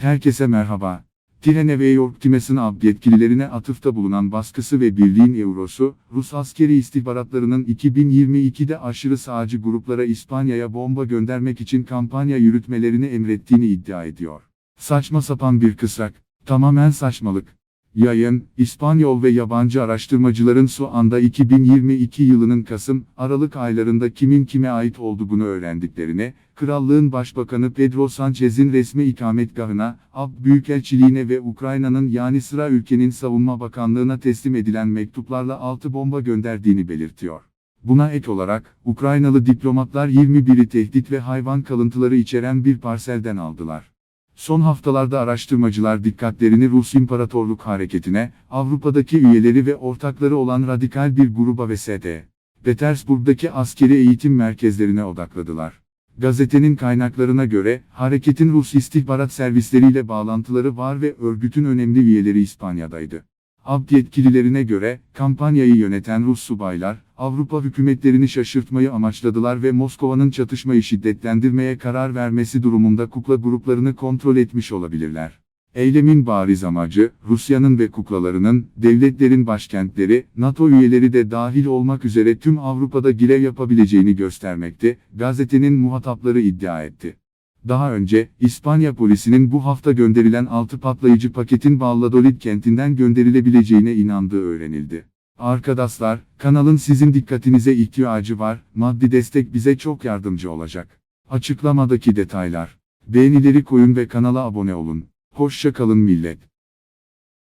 Herkese merhaba. Tirene ve York Times'in AB yetkililerine atıfta bulunan baskısı ve birliğin eurosu, Rus askeri istihbaratlarının 2022'de aşırı sağcı gruplara İspanya'ya bomba göndermek için kampanya yürütmelerini emrettiğini iddia ediyor. Saçma sapan bir kısrak, tamamen saçmalık. Yayın, İspanyol ve yabancı araştırmacıların şu anda 2022 yılının Kasım-Aralık aylarında kimin kime ait olduğunu öğrendiklerine, Krallığın Başbakanı Pedro Sanchez'in resmi ikametgahına, AB Büyükelçiliğine ve Ukrayna'nın yani sıra ülkenin Savunma Bakanlığına teslim edilen mektuplarla 6 bomba gönderdiğini belirtiyor. Buna ek olarak, Ukraynalı diplomatlar 21'i tehdit ve hayvan kalıntıları içeren bir parselden aldılar. Son haftalarda araştırmacılar dikkatlerini Rus İmparatorluk Hareketi'ne, Avrupa'daki üyeleri ve ortakları olan radikal bir gruba ve St. Petersburg'daki askeri eğitim merkezlerine odakladılar. Gazetenin kaynaklarına göre, hareketin Rus istihbarat servisleriyle bağlantıları var ve örgütün önemli üyeleri İspanya'daydı. ABD yetkililerine göre, kampanyayı yöneten Rus subaylar, Avrupa hükümetlerini şaşırtmayı amaçladılar ve Moskova'nın çatışmayı şiddetlendirmeye karar vermesi durumunda kukla gruplarını kontrol etmiş olabilirler. Eylemin bariz amacı, Rusya'nın ve kuklalarının, devletlerin başkentleri, NATO üyeleri de dahil olmak üzere tüm Avrupa'da girev yapabileceğini göstermekte, gazetenin muhatapları iddia etti. Daha önce, İspanya polisinin bu hafta gönderilen 6 patlayıcı paketin Valladolid kentinden gönderilebileceğine inandığı öğrenildi. Arkadaşlar, kanalın sizin dikkatinize ihtiyacı var, maddi destek bize çok yardımcı olacak. Açıklamadaki detaylar. Beğenileri koyun ve kanala abone olun. Hoşça kalın millet.